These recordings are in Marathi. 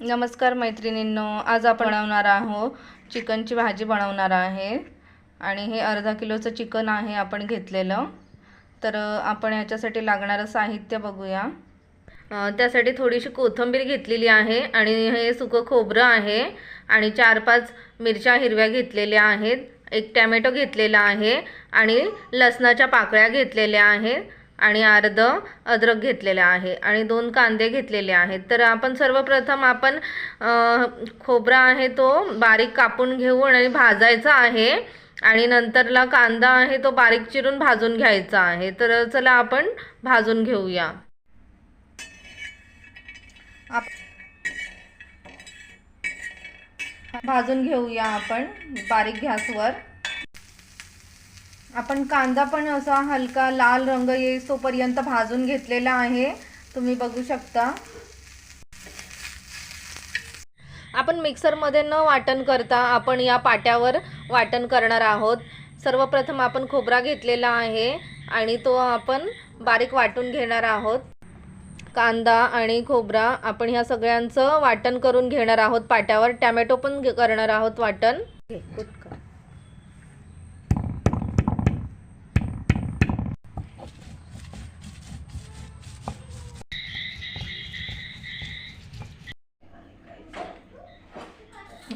नमस्कार मैत्रिणींनो आज आपण बनवणार आहोत चिकनची भाजी बनवणार आहे. आणि हे अर्धा किलोचं चिकन आहे आपण घेतलेलं. तर आपण याच्यासाठी लागणारं साहित्य बघूया. त्यासाठी थोडीशी कोथिंबीर घेतलेली आहे आणि हे सुकं खोबरं आहे. आणि चार पाच मिरच्या हिरव्या घेतलेल्या आहेत. एक टॅमॅटो घेतलेला आहे. आणि लसणाच्या पाकळ्या घेतलेल्या आहेत. आणि अर्ध अद्रक घेतलेला आहे आणि दोन कांदे घेतलेले आहेत. तर आपण सर्वप्रथम आपण खोबरा आहे तो बारीक कापून घेऊन आणि भाजायचा आहे आणि नंतरला कांदा आहे तो बारीक चिरून भाजून घ्यायचा आहे. तर चला आपण भाजून घेऊया. भाजून घेऊया आपण बारीक गॅसवर. आपण कांदा पण असा हलका लाल रंग येईस तोपर्यंत भाजून घेतलेला आहे. तुम्ही बघू शकता. आपण मिक्सरमध्ये न वाटण करता आपण या पाट्यावर वाटण करणार आहोत. सर्वप्रथम आपण खोबरा घेतलेला आहे आणि तो आपण बारीक वाटून घेणार आहोत. कांदा आणि खोबरा आपण ह्या सगळ्यांचं वाटण करून घेणार आहोत पाट्यावर. टॅमॅटो पण करणार आहोत वाटण.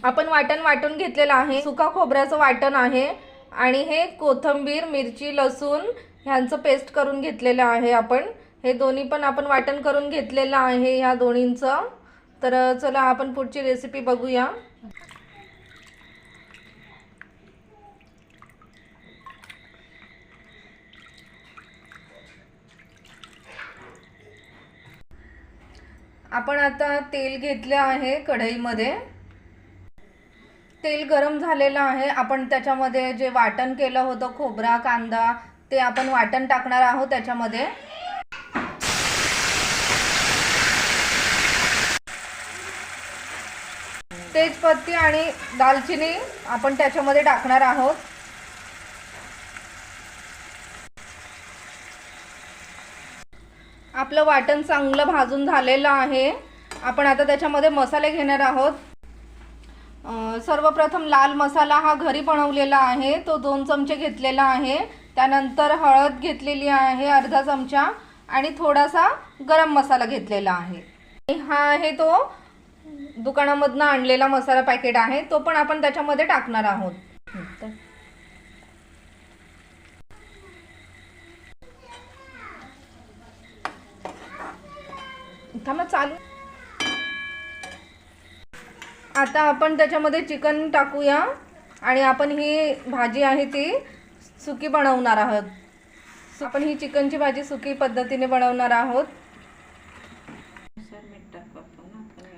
आपण वाटण वाटून घेतलेलं आहे. सुका खोबऱ्याचं वाटण आहे. आणि हे कोथंबीर मिरची लसूण ह्यांचं पेस्ट करून घेतलेलं आहे आपण. हे दोन्ही पण आपण वाटण करून घेतलेलं आहे ह्या दोन्हींचं. तर चला आपण पुढची रेसिपी बघूया. आपण आता तेल घेतलं आहे कढईमध्ये. तेल गरम झालेलं आहे. आपण त्याच्यामध्ये जे वाटण केलं होतं खोबरा कांदा ते आपण वाटण टाकणार आहोत त्याच्यामध्ये. तेजपत्ती आणि दालचिनी आपण त्याच्यामध्ये टाकणार आहोत. आपलं वाटण चांगलं भाजून झालेलं आहे. आपण आता त्याच्यामध्ये मसाले घेणार आहोत. सर्वप्रथम लाल मसाला हा घरी बनवलेला आहे. तो दोन चमचे घेतलेला आहे. त्यानंतर हळद घेतलेली आहे अर्धा चमचा आणि थोडासा गरम मसाला घेतलेला आहे. आणि हा आहे तो दुकानामधनं आणलेला मसाला पॅकेट आहे. तो पण आपण त्याच्यामध्ये टाकणार आहोत. थांबा चालू. आता आपण त्याच्यामध्ये चिकन टाकूया. आणि आपण ही भाजी आहे ती सुकी बनवणार आहोत. आपण ही चिकनची भाजी सुकी पद्धतीने बनवणार आहोत.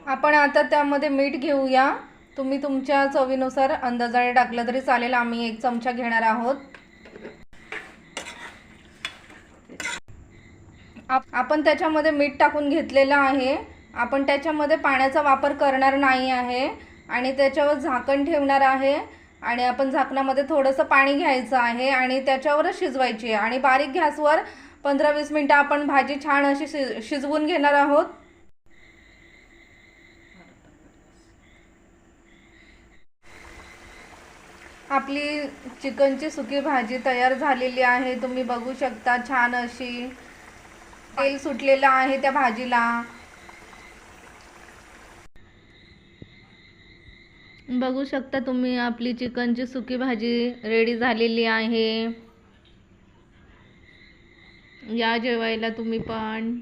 आपण आता त्यामध्ये मीठ घेऊया. तुम्ही तुमच्या चवीनुसार अंदाजाने टाकलं तरी चालेल. आम्ही एक चमचा घेणार आहोत. आप- आपण त्याच्यामध्ये मीठ टाकून घेतलेलं आहे. आपण त्याच्यामध्ये पाण्याचा वापर करणार नाही आहे आणि त्याच्यावर झाकण ठेवणार आहे आणि आपण झाकणामध्ये थोडंसं पाणी घ्यायचं आहे आणि त्याच्यावरच शिजवायची आहे. आणि बारीक गॅसवर पंधरा वीस मिनटं आपण भाजी छान अशी शि शिजवून घेणार आहोत. आपली चिकनची सुकी भाजी तयार झालेली आहे. तुम्ही बघू शकता छान अशी तेल सुटलेलं आहे त्या भाजीला. बघू शकता तुम्ही आपली चिकनची सुकी भाजी रेडी झालेली आहे. या जेवायला तुम्ही पण.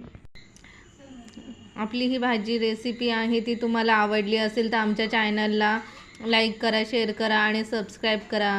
आपली ही भाजी रेसिपी आहे ती तुम्हाला आवडली असेल तर आमच्या चॅनलला लाईक करा शेअर करा आणि सबस्क्राईब करा.